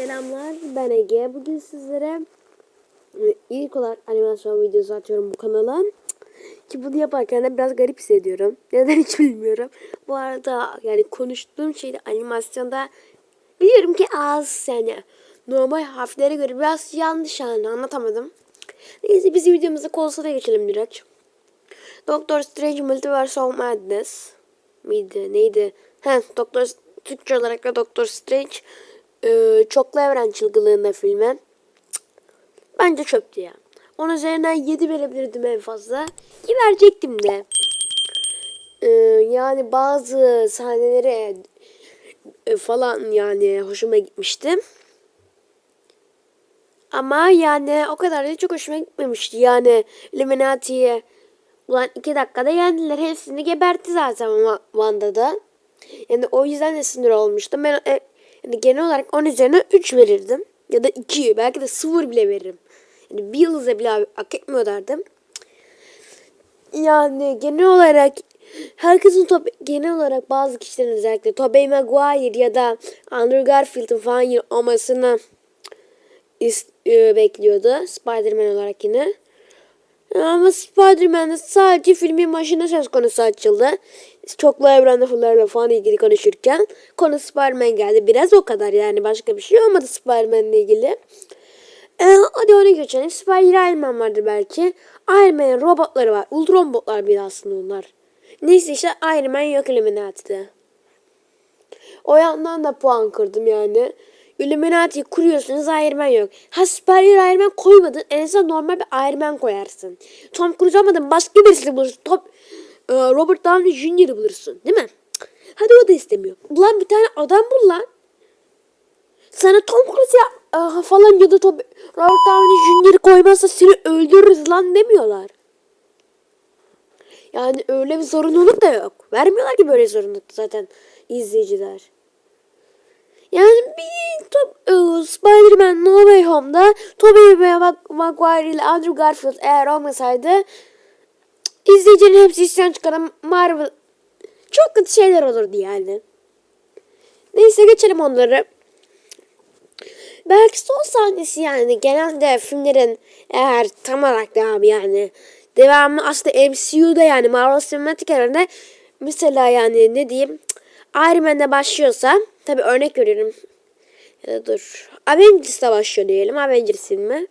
Selamlar ben Ege. Bugün sizlere e, ilk olarak animasyon videosu atıyorum bu kanala. Ki bunu yaparken de biraz garip hissediyorum. Neden hiç bilmiyorum. Bu arada yani konuştuğum şeyde animasyonda biliyorum ki az yani normal harflere göre biraz yanlış yani anlatamadım. Neyse biz videomuza konsola geçelim direkt. Doctor Strange Multiverse of Madness miydi neydi? He Doctor Türkçe olarak da Doctor Strange e, çoklu evren çılgınlığında filmi. Cık, Bence çöptü ya. Onun üzerinden 7 verebilirdim en fazla. Ki verecektim de. E, yani bazı sahneleri e, falan yani hoşuma gitmişti. Ama yani o kadar da çok hoşuma gitmemişti. Yani Illuminati'ye ulan iki dakikada yendiler. Hepsini gebertti zaten Wa- Wanda'da. Yani o yüzden de sinir olmuştum. Ben e, yani genel olarak 10 üzerine 3 verirdim. Ya da 2 belki de 0 bile veririm. Yani bir yıldıza bile hak etmiyor derdim. Yani genel olarak herkesin top, genel olarak bazı kişilerin özellikle Tobey Maguire ya da Andrew Garfield'ın falan olmasını e, bekliyordu. Spider-Man olarak yine. Ama Spider-Man'de sadece filmin başında söz konusu açıldı. Çoklu evren laflarla falan ilgili konuşurken konu Spider-Man geldi. Biraz o kadar yani başka bir şey olmadı Spider-Man'le ilgili. Ee, hadi ona geçelim. Spider Iron Man vardı belki. Iron Man'in robotları var. Ultron botlar bir aslında onlar. Neyse işte Iron Man yok Illuminati'de. O yandan da puan kırdım yani. Illuminati kuruyorsunuz Iron Man yok. Ha Superior Iron Man koymadın. En azından normal bir Iron Man koyarsın. Tom Cruise olmadan başka birisini bulursun. Top, Robert Downey Jr.'ı bulursun. Değil mi? Hadi o da istemiyor. Ulan bir tane adam bul lan. Sana Tom Cruise ya, falan ya da Tom, Robert Downey Jr. koymazsa seni öldürürüz lan demiyorlar. Yani öyle bir zorunluluk da yok. Vermiyorlar ki böyle zorunluluk zaten izleyiciler. Yani bir top, e, Spider-Man No Way Home'da Tobey Mag- Maguire ile Andrew Garfield eğer olmasaydı cık, izleyicinin hepsi isyan çıkaran Marvel çok kötü şeyler olurdu yani. Neyse geçelim onları. Belki son sahnesi yani genelde filmlerin eğer tam olarak devamı yani devamı aslında MCU'da yani Marvel Cinematic Evren'de mesela yani ne diyeyim Iron Man'de başlıyorsa tabi örnek veriyorum ya da dur Avengers'da başlıyor diyelim Avengers filmi.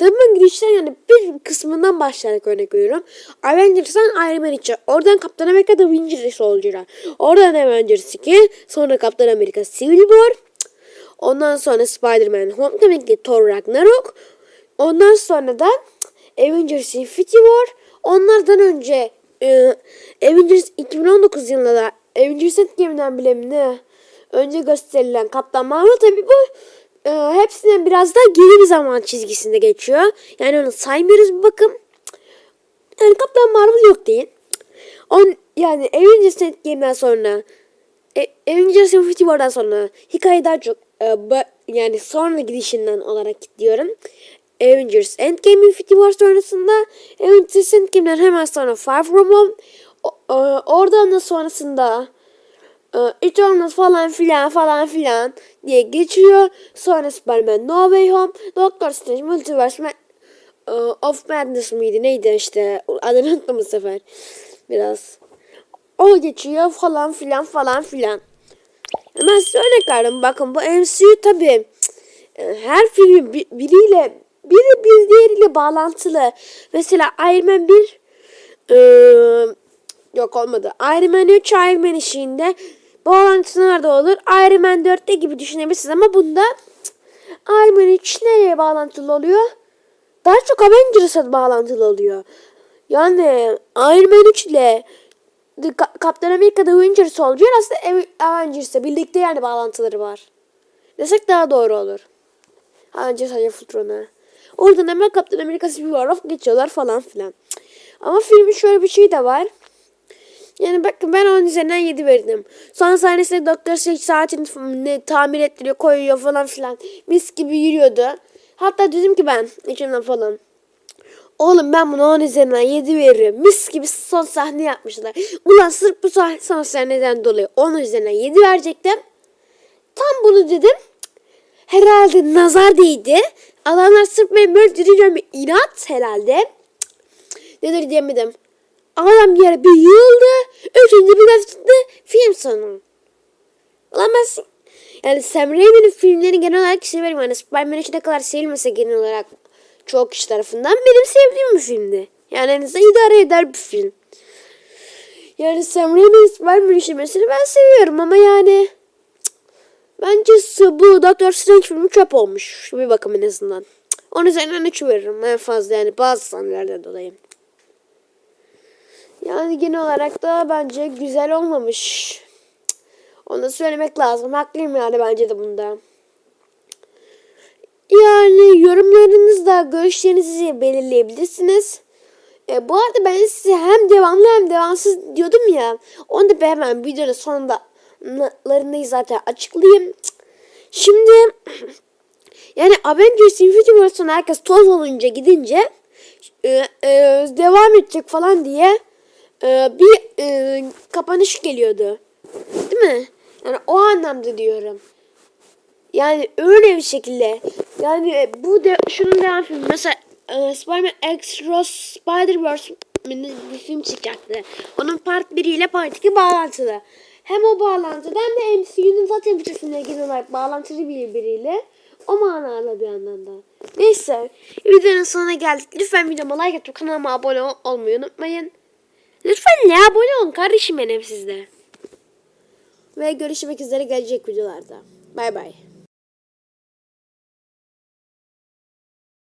Ben girişten yani bir kısmından başlayarak örnek veriyorum. Avengers'dan Iron Man için. Oradan Kaptan Amerika da Winter Soldier'a. Oradan Avengers 2. Sonra Kaptan Amerika Civil War. Ondan sonra Spider-Man Homecoming'li Thor Ragnarok. Ondan sonra da Avengers Infinity War. Onlardan önce e, Avengers 2019 yılında da Avengers Endgame'den bile ne? Önce gösterilen Kaptan Marvel tabi bu e, hepsinden biraz daha geri bir zaman çizgisinde geçiyor. Yani onu saymıyoruz bir bakım. Yani Kaptan Marvel yok değil. On, yani Avengers Endgame'den sonra e, Avengers Infinity War'dan sonra hikaye daha çok e, ba- yani sonra gidişinden olarak diyorum. Avengers Endgame Infinity War sonrasında Avengers Endgame'den hemen sonra Far From Home o- e, oradan da sonrasında Eternals falan filan falan filan diye geçiyor. Sonra Spider-Man No Way Home, Doctor Strange Multiverse Ma- e, of Madness mıydı neydi işte adını unuttum bu sefer biraz. O geçiyor falan filan falan filan. Ben size örnek. Bakın bu MCU tabi her filmin bi- biriyle biri bir diğeriyle bağlantılı. Mesela Iron Man 1 e, yok olmadı. Iron Man 3 Iron Man işinde bağlantısı nerede olur? Iron Man 4'te gibi düşünebilirsiniz ama bunda Iron Man 3 nereye bağlantılı oluyor? Daha çok Avengers'a bağlantılı oluyor. Yani Iron Man 3 ile The Ka- Captain America'da Winter Soldier aslında Av- Avengers'la birlikte yani bağlantıları var. Desek daha doğru olur. Avengers sadece Fultron'a. Oradan hemen Captain America Civil War'a geçiyorlar falan filan. Ama filmin şöyle bir şey de var. Yani bakın ben onun üzerinden 7 verdim. Son sahnesinde Doktor Strange saatini tamir ettiriyor, koyuyor falan filan. Mis gibi yürüyordu. Hatta dedim ki ben içimden falan. Oğlum ben buna 10 üzerinden 7 veririm. Mis gibi son sahne yapmışlar. Ulan sırf bu sah- son sahneden dolayı 10 üzerinden 7 verecektim. Tam bunu dedim. herhalde nazar değdi. Adamlar sırf beni böyle diriyorum inat herhalde. Nedir diyemedim. Adam yere bir yığıldı. Üçüncü bir defterinde film sonu. S- yani Sam Raimi'nin filmlerini genel olarak severim. Yani Spider-Man ne kadar sevilmese genel olarak çoğu kişi tarafından benim sevdiğim bir filmdi. Yani en azından idare eder bir film. Yani Sam Raimi'nin Spider-Man işlemesini ben seviyorum ama yani bence bu Doctor Strange filmi çöp olmuş. Bir bakım en azından. Cık, Onun üzerinden 3 veririm en fazla yani bazı sahnelerden dolayı. Yani genel olarak da bence güzel olmamış. Onu da söylemek lazım. Haklıyım yani bence de bunda. Yani yorumlarınızda görüşlerinizi belirleyebilirsiniz. E, bu arada ben size hem devamlı hem devamsız diyordum ya. Onu da ben hemen videonun sonundalarını zaten açıklayayım. Şimdi yani Avengers Infinity War sonu herkes toz olunca gidince e, e, devam edecek falan diye e, bir e, kapanış geliyordu. Değil mi? Yani o anlamda diyorum. Yani öyle bir şekilde. Yani bu de şunun devam filmi. Mesela e, Spider-Man X-Ross Spider-Verse bir film çıkacaktı. Onun part 1 ile part 2 bağlantılı. Hem o bağlantıdan da MCU'nun zaten filmleri genel olarak bağlantılı birbiriyle. O manada bir yandan da. Neyse. Videonun sonuna geldik. Lütfen videoma like atıp kanalıma abone ol- olmayı unutmayın. Lütfen ne abone olun kardeşim benim sizde. Ve görüşmek üzere gelecek videolarda. Bay bay.